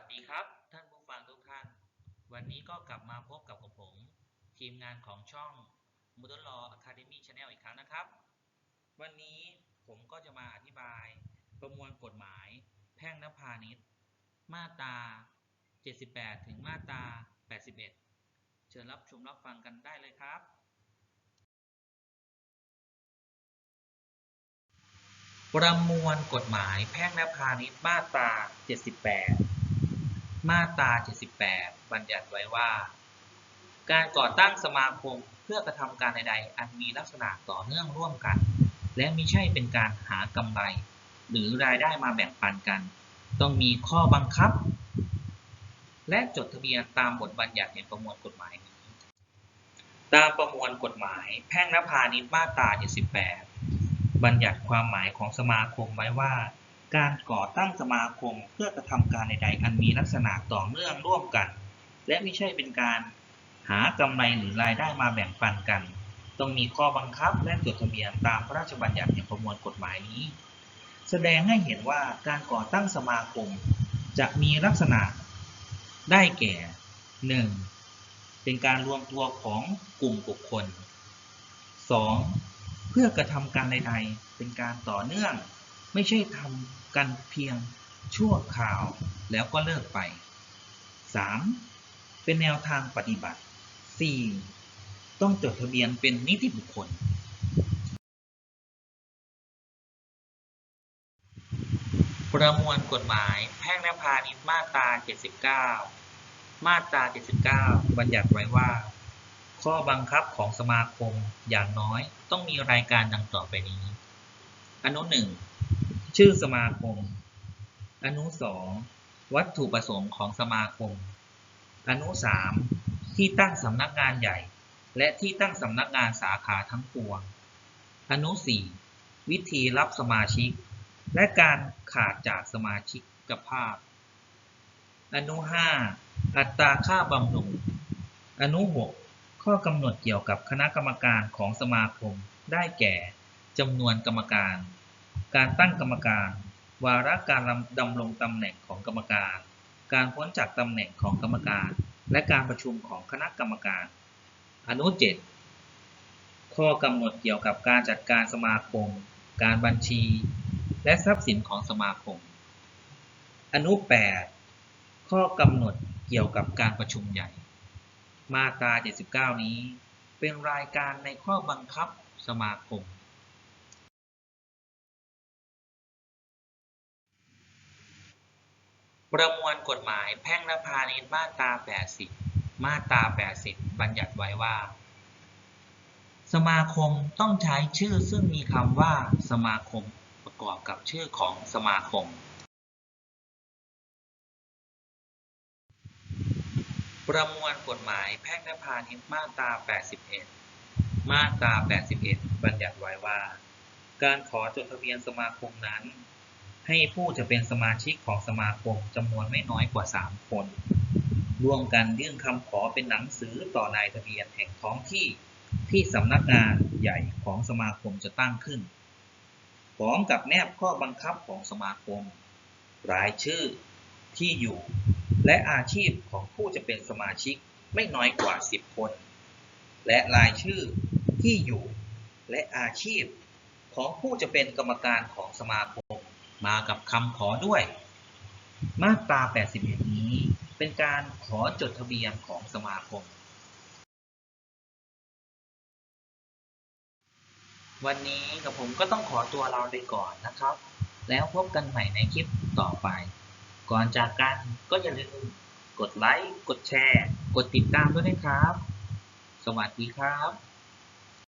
วัสดีครับ ท่านผู้ฟังทุกท่าน วันนี้ก็กลับมาพบกับผม ทีมงานของช่อง m o d e l Law Academy Channel อีกครั้งนะครับ วันนี้ผมก็จะมาอธิบาย ประมวลกฎหมาย แพ่งและพาณิชย์ มาตรา 78 ถึงมาตรา 81 เชิญรับชมรับฟังกันได้เลยครับ ประมวลกฎหมายแพ่งและพาณิชย์มาตรา 78 มาตรา 78 บัญญัติไว้ว่า การก่อตั้งสมาคมเพื่อกระทำการใดๆ อันมีลักษณะต่อเนื่องร่วมกัน และมิใช่เป็นการหากำไร หรือรายได้มาแบ่งปันกัน ต้องมีข้อบังคับ และจดทะเบียนตามบทบัญญัติในประมวลกฎหมายนี้ ตามประมวลกฎหมาย แพ่งและพาณิชย์มาตรา 78 บัญญัติความหมายของสมาคมไว้ว่า การก่อตั้งสมาคมเพื่อกระทำการใดๆอันมีลักษณะต่อเนื่องร่วมกัน และไม่ใช่เป็นการหากำไรหรือรายได้มาแบ่งปันกัน ต้องมีข้อบังคับและจดทะเบียนตามพระราชบัญญัติแห่งประมวลกฎหมายนี้ แสดงให้เห็นว่าการก่อตั้งสมาคม จะมีลักษณะได้แก่ 1. เป็นการรวมตัวของกลุ่มบุคคล 2. เพื่อกระทำการใดๆเป็นการต่อเนื่อง ไม่ใช่ทำกันเพียงชั่วคราวแล้วก็เลิกไป 3. เป็นแนวทางปฏิบัติ 4. ต้องจดทะเบียนเป็นนิติบุคคล ประมวลกฎหมายแพ่งและพาณิชย์มาตรา 79 มาตรา 79 บัญญัติไว้ว่า ข้อบังคับของสมาคมอย่างน้อยต้องมีรายการดังต่อไปนี้ อนุ1 ชื่อสมาคม อนุ2วัตถุประสงค์ของสมาคม อนุ3ที่ตั้งสำนักงานใหญ่ และที่ตั้งสำนักงานสาขาทั้งปวง อนุ4วิธีรับสมาชิก และการขาดจากสมาชิกภาพ อนุ5อัตราค่าบำรุง อนุ6ข้อกำหนดเกี่ยวกับคณะกรรมการของสมาคมได้แก่จำนวนกรรมการ การตั้งกรรมการ วาระการดำรงตำแหน่งของกรรมการ การพ้นจากตำแหน่งของกรรมการ และการประชุมของคณะกรรมการ อนุ7ข้อกำหนดเกี่ยวกับการจัดการสมาคม การบัญชี และทรัพย์สินของสมาคม อนุ 8 ข้อกำหนดเกี่ยวกับการประชุมใหญ่ มาตรา 79 นี้ เป็นรายการในข้อบังคับสมาคม ประมวลกฎหมายแพ่งและพาณิชย์มาตรา 80 มาตรา 80 บัญญัติไว้ว่า สมาคมต้องใช้ชื่อซึ่งมีคำว่าสมาคมประกอบกับชื่อของสมาคม ประมวลกฎหมายแพ่งและพาณิชย์มาตรา 81 มาตรา 81 บัญญัติไว้ว่า การขอจดทะเบียนสมาคมนั้น ให้ผู้จะเป็นสมาชิกของสมาคมจำนวนไม่น้อยกว่า 3 คน ร่วมกันยื่นคำขอเป็นหนังสือต่อนายทะเบียนแห่งท้องที่ ที่สำนักงานใหญ่ของสมาคมจะตั้งขึ้น พร้อมกับแนบข้อบังคับของสมาคม รายชื่อที่อยู่ และอาชีพของผู้จะเป็นสมาชิกไม่น้อยกว่า 10 คน และรายชื่อที่อยู่ และอาชีพของผู้จะเป็นกรรมการของสมาคม มากับคำขอด้วย มาตรา 81 นี้ เป็นการขอจดทะเบียนของสมาคม วันนี้กับผมก็ต้องขอตัวลาไปก่อนนะครับ แล้วพบกันใหม่ในคลิปต่อไป ก่อนจากกันก็อย่าลืมกดไลค์ กดแชร์ กดติดตามด้วยนะครับ สวัสดีครับ